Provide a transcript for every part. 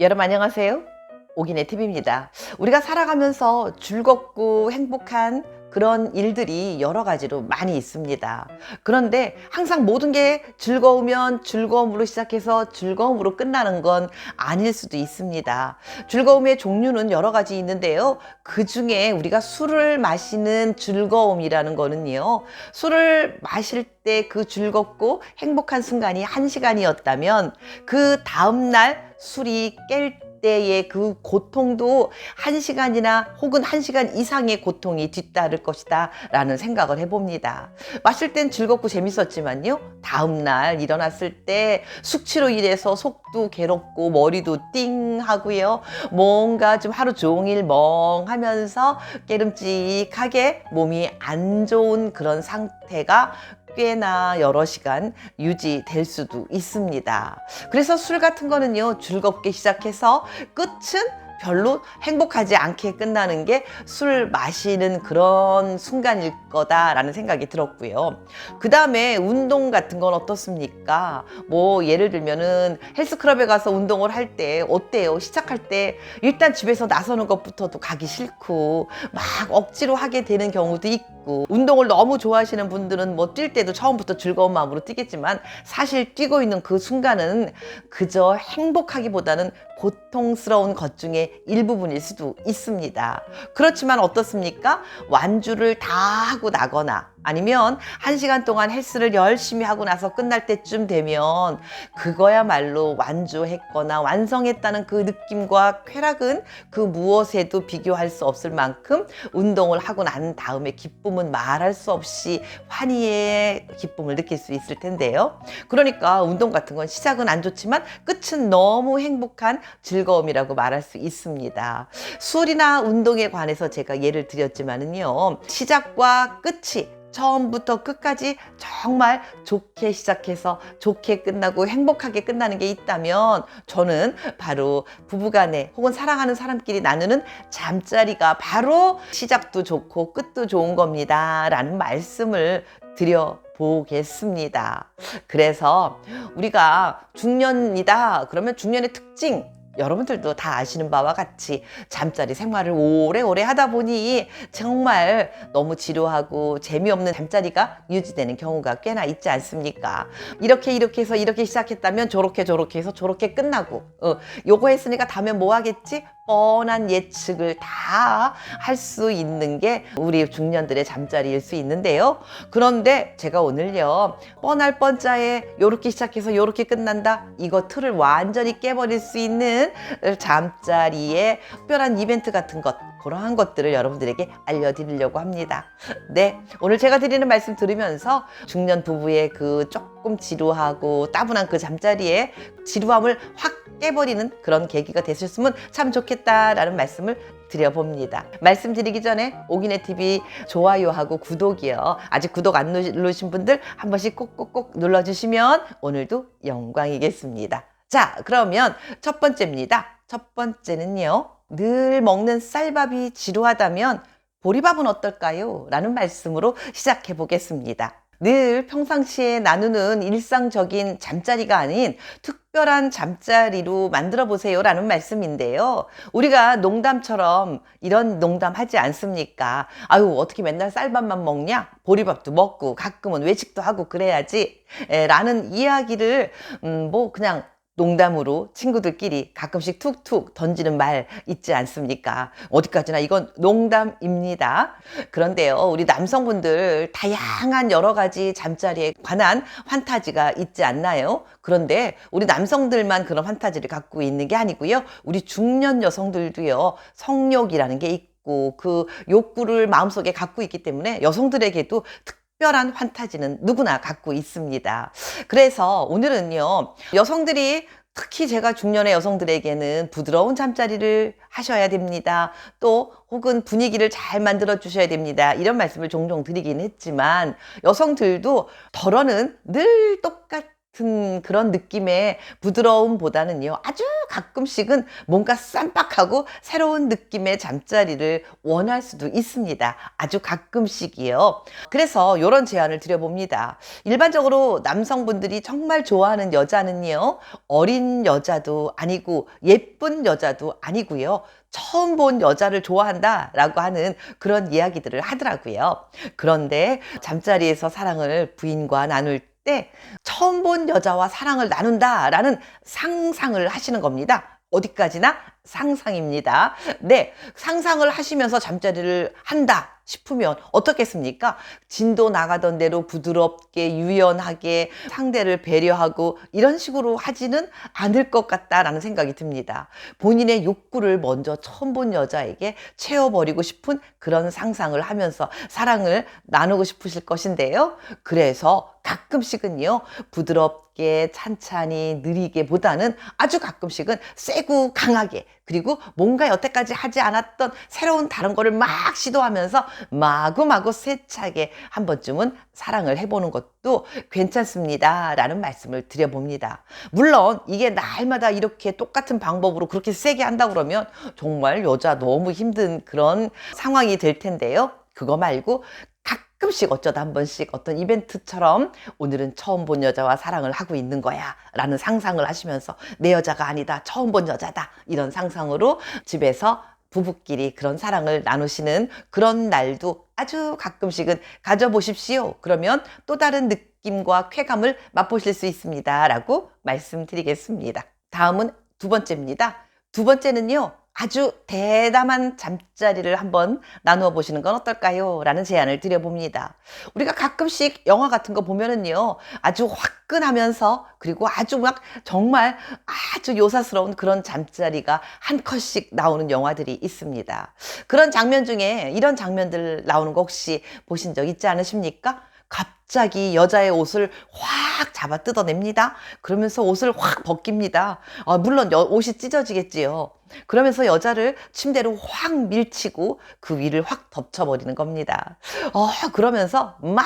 여러분 안녕하세요. 오기네 TV입니다. 우리가 살아가면서 즐겁고 행복한 그런 일들이 여러 가지로 많이 있습니다. 그런데 항상 모든 게 즐거우면 즐거움으로 시작해서 즐거움으로 끝나는 건 아닐 수도 있습니다. 즐거움의 종류는 여러 가지 있는데요. 그 중에 우리가 술을 마시는 즐거움이라는 거는요. 술을 마실 때 그 즐겁고 행복한 순간이 한 시간이었다면 그 다음날 술이 깰 때의 그 고통도 한 시간이나 혹은 한 시간 이상의 고통이 뒤따를 것이다 라는 생각을 해봅니다. 마실 땐 즐겁고 재밌었지만요. 다음날 일어났을 때 숙취로 인해서 속도 괴롭고 머리도 띵 하고요. 뭔가 좀 하루 종일 멍하면서 깨름직하게 몸이 안 좋은 그런 상태가 꽤나 여러 시간 유지될 수도 있습니다. 그래서 술 같은 거는요, 즐겁게 시작해서 끝은 별로 행복하지 않게 끝나는 게 술 마시는 그런 순간일 거다라는 생각이 들었고요. 그 다음에 운동 같은 건 어떻습니까? 뭐 예를 들면은 헬스클럽에 가서 운동을 할 때 어때요? 시작할 때 일단 집에서 나서는 것부터도 가기 싫고 막 억지로 하게 되는 경우도 있고 운동을 너무 좋아하시는 분들은 뭐 뛸 때도 처음부터 즐거운 마음으로 뛰겠지만 사실 뛰고 있는 그 순간은 그저 행복하기보다는 고통스러운 것 중에 일부분일 수도 있습니다. 그렇지만 어떻습니까? 완주를 다 하고 나거나 아니면 한 시간 동안 헬스를 열심히 하고 나서 끝날 때쯤 되면 그거야말로 완주했거나 완성했다는 그 느낌과 쾌락은 그 무엇에도 비교할 수 없을 만큼 운동을 하고 난 다음에 기쁨은 말할 수 없이 환희의 기쁨을 느낄 수 있을 텐데요. 그러니까 운동 같은 건 시작은 안 좋지만 끝은 너무 행복한 즐거움이라고 말할 수 있습니다. 술이나 운동에 관해서 제가 예를 드렸지만은요. 시작과 끝이 처음부터 끝까지 정말 좋게 시작해서 좋게 끝나고 행복하게 끝나는 게 있다면 저는 바로 부부간에 혹은 사랑하는 사람끼리 나누는 잠자리가 바로 시작도 좋고 끝도 좋은 겁니다. 라는 말씀을 드려 보겠습니다. 그래서 우리가 중년이다 그러면 중년의 특징 여러분들도 다 아시는 바와 같이 잠자리 생활을 오래오래 하다 보니 정말 너무 지루하고 재미없는 잠자리가 유지되는 경우가 꽤나 있지 않습니까? 이렇게 이렇게 해서 이렇게 시작했다면 저렇게 저렇게 해서 저렇게 끝나고 어, 요거 했으니까 다음에 뭐 하겠지? 뻔한 예측을 다 할 수 있는 게 우리 중년들의 잠자리일 수 있는데요. 그런데 제가 오늘요 뻔할 뻔짜에 요렇게 시작해서 요렇게 끝난다 이거 틀을 완전히 깨버릴 수 있는 잠자리의 특별한 이벤트 같은 것 그러한 것들을 여러분들에게 알려드리려고 합니다. 네, 오늘 제가 드리는 말씀 들으면서 중년 부부의 그 조금 지루하고 따분한 그 잠자리에 지루함을 확 깨버리는 그런 계기가 되셨으면 참 좋겠다라는 말씀을 드려봅니다. 말씀드리기 전에 오기네 TV 좋아요하고 구독이요. 아직 구독 안 누르신 분들 한 번씩 꼭꼭꼭 눌러주시면 오늘도 영광이겠습니다. 자, 그러면 첫 번째입니다. 첫 번째는요. 늘 먹는 쌀밥이 지루하다면 보리밥은 어떨까요? 라는 말씀으로 시작해 보겠습니다. 늘 평상시에 나누는 일상적인 잠자리가 아닌 특별한 잠자리로 만들어 보세요 라는 말씀인데요. 우리가 농담처럼 이런 농담 하지 않습니까? 아유, 어떻게 맨날 쌀밥만 먹냐? 보리밥도 먹고 가끔은 외식도 하고 그래야지. 에, 라는 이야기를, 음, 뭐, 그냥 농담으로 친구들끼리 가끔씩 툭툭 던지는 말 있지 않습니까? 어디까지나 이건 농담입니다. 그런데요, 우리 남성분들 다양한 여러 가지 잠자리에 관한 환타지가 있지 않나요? 그런데 우리 남성들만 그런 환타지를 갖고 있는 게 아니고요. 우리 중년 여성들도요, 성욕이라는 게 있고 그 욕구를 마음속에 갖고 있기 때문에 여성들에게도 특 특별한 환타지는 누구나 갖고 있습니다. 그래서 오늘은요, 여성들이 특히 제가 중년의 여성들에게는 부드러운 잠자리를 하셔야 됩니다. 또 혹은 분위기를 잘 만들어 주셔야 됩니다. 이런 말씀을 종종 드리긴 했지만 여성들도 덜어는 늘 똑같 은 그런 느낌의 부드러움보다는요 아주 가끔씩은 뭔가 쌈박하고 새로운 느낌의 잠자리를 원할 수도 있습니다. 아주 가끔씩이요. 그래서 이런 제안을 드려봅니다. 일반적으로 남성분들이 정말 좋아하는 여자는요, 어린 여자도 아니고 예쁜 여자도 아니고요. 처음 본 여자를 좋아한다 라고 하는 그런 이야기들을 하더라고요. 그런데 잠자리에서 사랑을 부인과 나눌 때 처음 본 여자와 사랑을 나눈다라는 상상을 하시는 겁니다. 어디까지나 상상입니다. 네, 상상을 하시면서 잠자리를 한다 싶으면 어떻겠습니까? 진도 나가던 대로 부드럽게 유연하게 상대를 배려하고 이런 식으로 하지는 않을 것 같다라는 생각이 듭니다. 본인의 욕구를 먼저 처음 본 여자에게 채워버리고 싶은 그런 상상을 하면서 사랑을 나누고 싶으실 것인데요. 그래서 가끔씩은요, 부드럽게, 찬찬히, 느리게 보다는 아주 가끔씩은 세고 강하게, 그리고 뭔가 여태까지 하지 않았던 새로운 다른 거를 막 시도하면서 마구마구 세차게 한 번쯤은 사랑을 해보는 것도 괜찮습니다. 라는 말씀을 드려봅니다. 물론 이게 날마다 이렇게 똑같은 방법으로 그렇게 세게 한다 그러면 정말 여자 너무 힘든 그런 상황이 될 텐데요. 그거 말고 가끔씩 어쩌다 한 번씩 어떤 이벤트처럼 오늘은 처음 본 여자와 사랑을 하고 있는 거야 라는 상상을 하시면서 내 여자가 아니다 처음 본 여자다 이런 상상으로 집에서 부부끼리 그런 사랑을 나누시는 그런 날도 아주 가끔씩은 가져보십시오. 그러면 또 다른 느낌과 쾌감을 맛보실 수 있습니다. 라고 말씀드리겠습니다. 다음은 두 번째입니다. 두 번째는요. 아주 대담한 잠자리를 한번 나누어 보시는 건 어떨까요? 라는 제안을 드려봅니다. 우리가 가끔씩 영화 같은 거 보면은요, 아주 화끈하면서, 그리고 아주 막 정말 아주 요사스러운 그런 잠자리가 한 컷씩 나오는 영화들이 있습니다. 그런 장면 중에 이런 장면들 나오는 거 혹시 보신 적 있지 않으십니까? 갑자기 여자의 옷을 확 잡아 뜯어냅니다. 그러면서 옷을 확 벗깁니다. 아, 물론 여, 옷이 찢어지겠지요. 그러면서 여자를 침대로 확 밀치고 그 위를 확 덮쳐버리는 겁니다. 어, 그러면서 막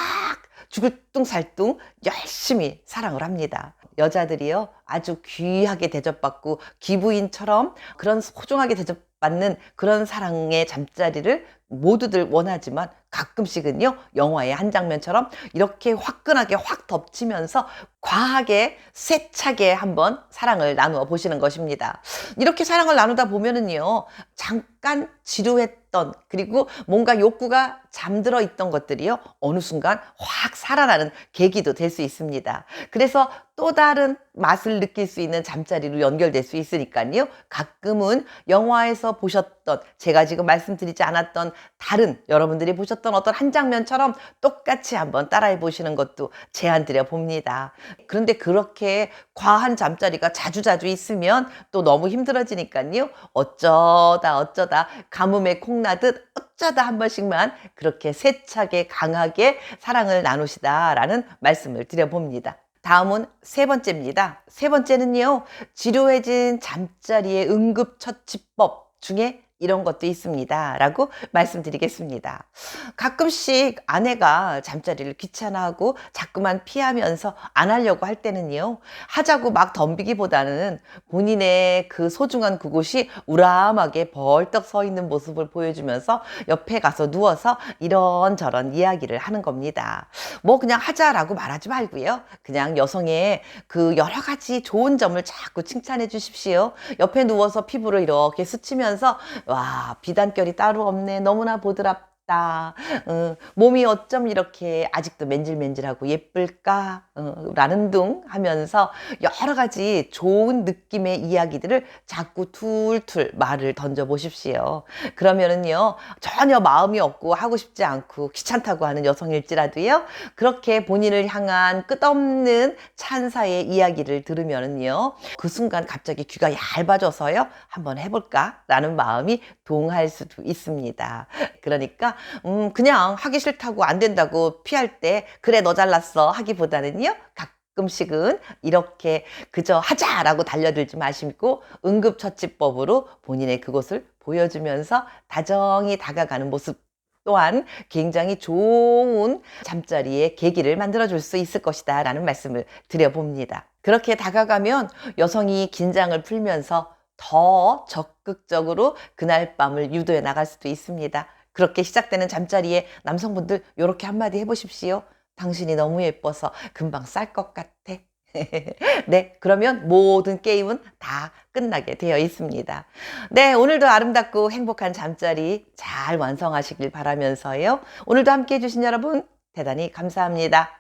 죽을 뚱살뚱 열심히 사랑을 합니다. 여자들이요, 아주 귀하게 대접받고 기부인처럼 그런 소중하게 대접받는 그런 사랑의 잠자리를 모두들 원하지만 가끔씩은요, 영화의 한 장면처럼 이렇게 화끈하게 확 덮치면서 과하게 세차게 한번 사랑을 나누어 보시는 것입니다. 이렇게 사랑을 나누다 보면은요, 잠깐 지루했던 그리고 뭔가 욕구가 잠들어 있던 것들이요, 어느 순간 확 살아나는 계기도 될 수 있습니다. 그래서 또 다른 맛을 느낄 수 있는 잠자리로 연결될 수 있으니까요. 가끔은 영화에서 보셨던 제가 지금 말씀드리지 않았던 다른 여러분들이 보셨던 어떤 한 장면처럼 똑같이 한번 따라해 보시는 것도 제안 드려 봅니다. 그런데 그렇게 과한 잠자리가 자주자주 있으면 또 너무 힘들어지니까요. 어쩌다 어쩌다 가뭄에 콩나듯 어쩌다 한 번씩만 그렇게 세차게 강하게 사랑을 나누시다라는 말씀을 드려봅니다. 다음은 세 번째입니다. 세 번째는요, 지루해진 잠자리의 응급처치법 중에 이런 것도 있습니다. 라고 말씀드리겠습니다. 가끔씩 아내가 잠자리를 귀찮아하고 자꾸만 피하면서 안 하려고 할 때는요, 하자고 막 덤비기보다는 본인의 그 소중한 그곳이 우람하게 벌떡 서 있는 모습을 보여주면서 옆에 가서 누워서 이런저런 이야기를 하는 겁니다. 뭐 그냥 하자라고 말하지 말고요. 그냥 여성의 그 여러 가지 좋은 점을 자꾸 칭찬해 주십시오. 옆에 누워서 피부를 이렇게 스치면서 와, 비단결이 따로 없네. 너무나 보드랍 다 어, 몸이 어쩜 이렇게 아직도 맨질맨질하고 예쁠까? 어, 라는 둥 하면서 여러 가지 좋은 느낌의 이야기들을 자꾸 툴툴 말을 던져 보십시오. 그러면은요, 전혀 마음이 없고 하고 싶지 않고 귀찮다고 하는 여성일지라도요, 그렇게 본인을 향한 끝없는 찬사의 이야기를 들으면은요, 그 순간 갑자기 귀가 얇아져서요, 한번 해볼까? 라는 마음이 동할 수도 있습니다. 그러니까 음, 그냥 하기 싫다고 안 된다고 피할 때, 그래, 너 잘났어. 하기보다는요, 가끔씩은 이렇게 그저 하자라고 달려들지 마시고 응급처치법으로 본인의 그곳을 보여주면서 다정히 다가가는 모습 또한 굉장히 좋은 잠자리의 계기를 만들어 줄 수 있을 것이다 라는 말씀을 드려봅니다. 그렇게 다가가면 여성이 긴장을 풀면서 더 적극적으로 그날 밤을 유도해 나갈 수도 있습니다. 그렇게 시작되는 잠자리에 남성분들 이렇게 한마디 해보십시오. 당신이 너무 예뻐서 금방 쌀 것 같아. 네, 그러면 모든 게임은 다 끝나게 되어 있습니다. 네, 오늘도 아름답고 행복한 잠자리 잘 완성하시길 바라면서요. 오늘도 함께 해주신 여러분 대단히 감사합니다.